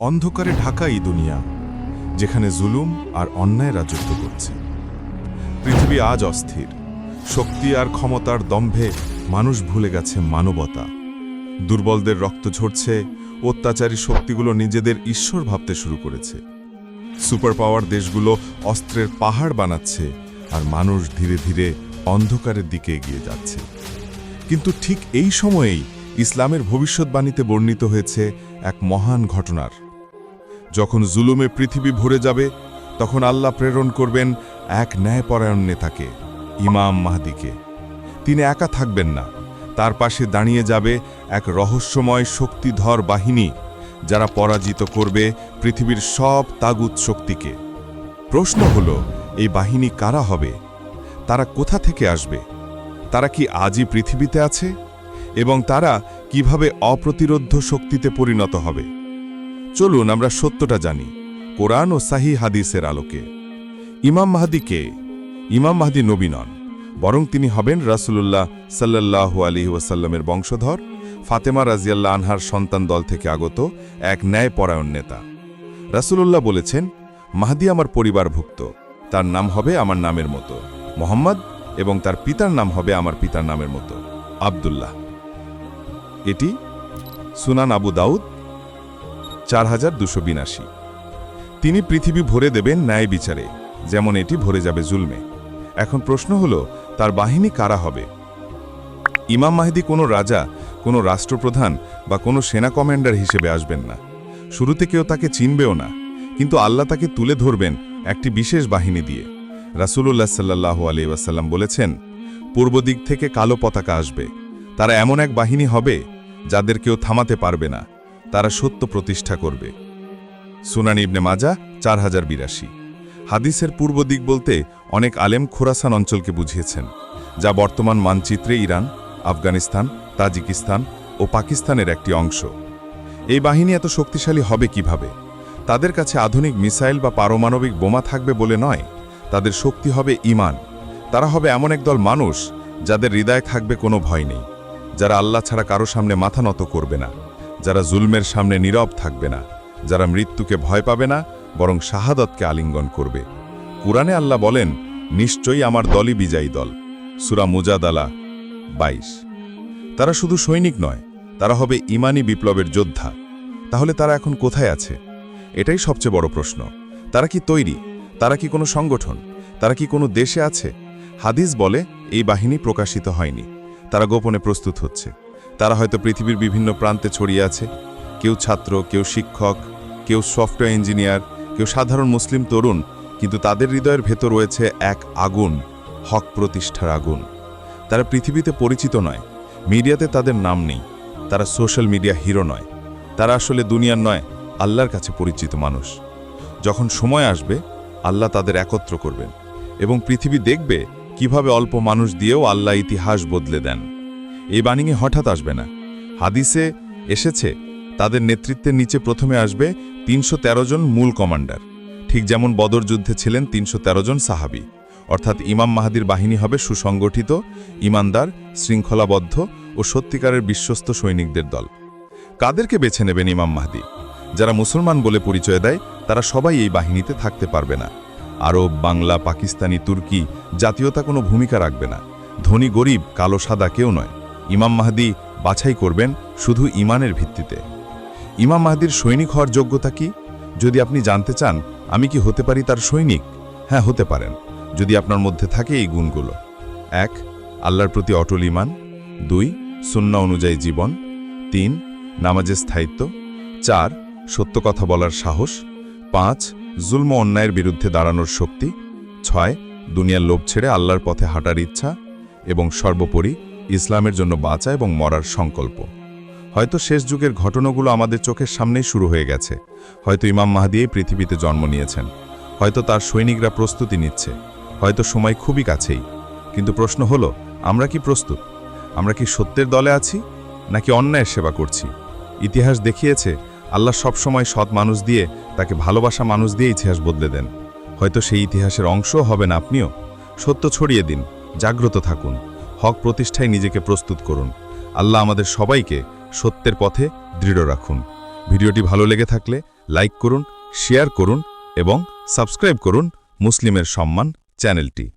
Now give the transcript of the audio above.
অন্ধকারে ঢাকা এই দুনিয়া, যেখানে জুলুম আর অন্যায় রাজত্ব করছে। পৃথিবী আজ অস্থির, শক্তি আর ক্ষমতার দম্ভে মানুষ ভুলে গেছে মানবতা। দুর্বলদের রক্ত ঝরছে, অত্যাচারী শক্তিগুলো নিজেদের ঈশ্বর ভাবতে শুরু করেছে। সুপার পাওয়ার দেশগুলো অস্ত্রের পাহাড় বানাচ্ছে আর মানুষ ধীরে ধীরে অন্ধকারের দিকে এগিয়ে যাচ্ছে। কিন্তু ঠিক এই সময়েই ইসলামের ভবিষ্যৎবাণীতে বর্ণিত হয়েছে এক মহান ঘটনার। যখন জুলুমে পৃথিবী ভরে যাবে, তখন আল্লাহ প্রেরণ করবেন এক ন্যায়পরায়ণ নেতাকে, ইমাম মাহাদিকে। তিনি একা থাকবেন না, তার পাশে দাঁড়িয়ে যাবে এক রহস্যময় শক্তিধর বাহিনী, যারা পরাজিত করবে পৃথিবীর সব তাগুত শক্তিকে। প্রশ্ন হল, এই বাহিনী কারা হবে? তারা কোথা থেকে আসবে? তারা কি আজই পৃথিবীতে আছে? এবং তারা কীভাবে অপ্রতিরোধ্য শক্তিতে পরিণত হবে? চলুন আমরা সত্যটা জানি, কোরআন ও সাহি হাদিসের আলোকে। ইমাম মাহাদি কে? ইমাম মাহাদি নবী নন, বরং তিনি হবেন রাসূলুল্লাহ সাল্লাল্লাহু আলাইহি ওয়াসাল্লামের বংশধর, ফাতেমা রাজিয়াল্লাহ আনহার সন্তান দল থেকে আগত এক ন্যায়পরায়ণ নেতা। রাসূলুল্লাহ বলেছেন, মাহদি আমার পরিবারভুক্ত, তার নাম হবে আমার নামের মতো, মোহাম্মদ, এবং তার পিতার নাম হবে আমার পিতার নামের মতো, আব্দুল্লাহ। এটি সুনান আবু দাউদ চার হাজার দুশো তিনি পৃথিবী ভরে দেবেন ন্যায় বিচারে, যেমন এটি ভরে যাবে জুলমে। এখন প্রশ্ন হল, তার বাহিনী কারা হবে? ইমাম মাহিদি কোনো রাজা, কোনো রাষ্ট্রপ্রধান বা কোনো সেনা কমান্ডার হিসেবে আসবেন না। শুরুতে কেউ তাকে চিনবেও না, কিন্তু আল্লাহ তাকে তুলে ধরবেন একটি বিশেষ বাহিনী দিয়ে। রাসূলুল্লাহ সাল্লাহ আলি ওয়াসাল্লাম বলেছেন, পূর্ব দিক থেকে কালো পতাকা আসবে। তারা এমন এক বাহিনী হবে, যাদের কেউ থামাতে পারবে না। তারা সত্য প্রতিষ্ঠা করবে। সুনানি ইবনে মাজা চার হাজার বিরাশি। হাদিসের পূর্ব দিক বলতে অনেক আলেম খোরাসান অঞ্চলকে বুঝিয়েছেন, যা বর্তমান মানচিত্রে ইরান, আফগানিস্তান, তাজিকিস্তান ও পাকিস্তানের একটি অংশ। এই বাহিনী এত শক্তিশালী হবে কীভাবে? তাদের কাছে আধুনিক মিসাইল বা পারমাণবিক বোমা থাকবে বলে নয়, তাদের শক্তি হবে ইমান। তারা হবে এমন একদল মানুষ যাদের হৃদয়ে থাকবে কোনো ভয় নেই, যারা আল্লাহ ছাড়া কারও সামনে মাথা নত করবে না। যারা জুলমের সামনে নীরব থাকবে না, যারা মৃত্যুকে ভয় পাবে না, বরং শাহাদতকে আলিঙ্গন করবে। কুরআনে আল্লাহ বলেন, নিশ্চয়ই আমার দলই বিজয়ী দল। সুরা মুজাদালা বাইশ। তারা শুধু সৈনিক নয়, তারা হবে ইমানি বিপ্লবের যোদ্ধা। তাহলে তারা এখন কোথায় আছে? এটাই সবচেয়ে বড় প্রশ্ন। তারা কি তৈরি? তারা কি কোনো সংগঠন? তারা কি কোনো দেশে আছে? হাদিস বলে, এই বাহিনী প্রকাশিত হয়নি। তারা গোপনে প্রস্তুত হচ্ছে। তারা হয়তো পৃথিবীর বিভিন্ন প্রান্তে ছড়িয়ে আছে। কেউ ছাত্র, কেউ শিক্ষক, কেউ সফটওয়্যার ইঞ্জিনিয়ার, কেউ সাধারণ মুসলিম তরুণ, কিন্তু তাদের হৃদয়ের ভেতর রয়েছে এক আগুন, হক প্রতিষ্ঠার আগুন। তারা পৃথিবীতে পরিচিত নয়, মিডিয়াতে তাদের নাম নেই, তারা সোশ্যাল মিডিয়া হিরো নয়, তারা আসলে দুনিয়ার নয়, আল্লাহর কাছে পরিচিত মানুষ। যখন সময় আসবে, আল্লাহ তাদের একত্র করবেন এবং পৃথিবী দেখবে কীভাবে অল্প মানুষ দিয়েও আল্লাহ ইতিহাস বদলে দেন। এই বাণিংয়ে হঠাৎ আসবে না। হাদিসে এসেছে, তাদের নেতৃত্বের নিচে প্রথমে আসবে তিনশো তেরো জন মূল কমান্ডার। ঠিক যেমন বদর যুদ্ধে ছিলেন তিনশো তেরো জন সাহাবি। অর্থাৎ ইমাম মাহাদির বাহিনী হবে সুসংগঠিত, ইমানদার, শৃঙ্খলাবদ্ধ ও সত্যিকারের বিশ্বস্ত সৈনিকদের দল। কাদেরকে বেছে নেবেন ইমাম মাহাদি? যারা মুসলমান বলে পরিচয় দেয়, তারা সবাই এই বাহিনীতে থাকতে পারবে না। আরব, বাংলা, পাকিস্তানি, তুর্কি জাতীয়তা কোনো ভূমিকা রাখবে না। ধনী, গরিব, কালো, সাদা কেউ নয়। ইমাম মাহাদি বাছাই করবেন শুধু ইমানের ভিত্তিতে। ইমাম মাহাদির সৈনিক হওয়ার যোগ্যতা কি? যদি আপনি জানতে চান, আমি কি হতে পারি তার সৈনিক? হ্যাঁ হতে পারেন, যদি আপনার মধ্যে থাকে এই গুণগুলো। এক, আল্লাহর প্রতি অটল ইমান। দুই সুন্না অনুযায়ী জীবন। তিন, নামাজের স্থায়িত্ব। চার, সত্য কথা বলার সাহস। পাঁচ, জুলম অন্যায়ের বিরুদ্ধে দাঁড়ানোর শক্তি। ছয়, দুনিয়ার লোভ ছেড়ে আল্লাহর পথে হাঁটার ইচ্ছা। এবং সর্বোপরি ইসলামের জন্য বাঁচা এবং মরার সংকল্প। হয়তো শেষ যুগের ঘটনাগুলো আমাদের চোখের সামনেই শুরু হয়ে গেছে। হয়তো ইমাম মাহাদি এই পৃথিবীতে জন্ম নিয়েছেন। হয়তো তার সৈনিকরা প্রস্তুতি নিচ্ছে। হয়তো সময় খুবই কাছেই। কিন্তু প্রশ্ন হলো, আমরা কি প্রস্তুত? আমরা কি সত্যের দলে আছি, নাকি অন্যায়ের সেবা করছি? ইতিহাস দেখিয়েছে, আল্লাহ সবসময় সৎ মানুষ দিয়ে তাকে ভালোবাসা মানুষ দিয়ে ইতিহাস বদলে দেন। হয়তো সেই ইতিহাসের অংশও হবেন আপনিও। সত্য ছড়িয়ে দিন, জাগ্রত থাকুন। হক প্রতিষ্ঠায় নিজেকে প্রস্তুত করুন। আল্লাহ আমাদের সবাইকে সত্যের পথে দৃঢ় রাখুন। ভিডিওটি ভালো লেগে থাকলে লাইক করুন, শেয়ার করুন এবং সাবস্ক্রাইব করুন মুসলিমের সম্মান চ্যানেলটি।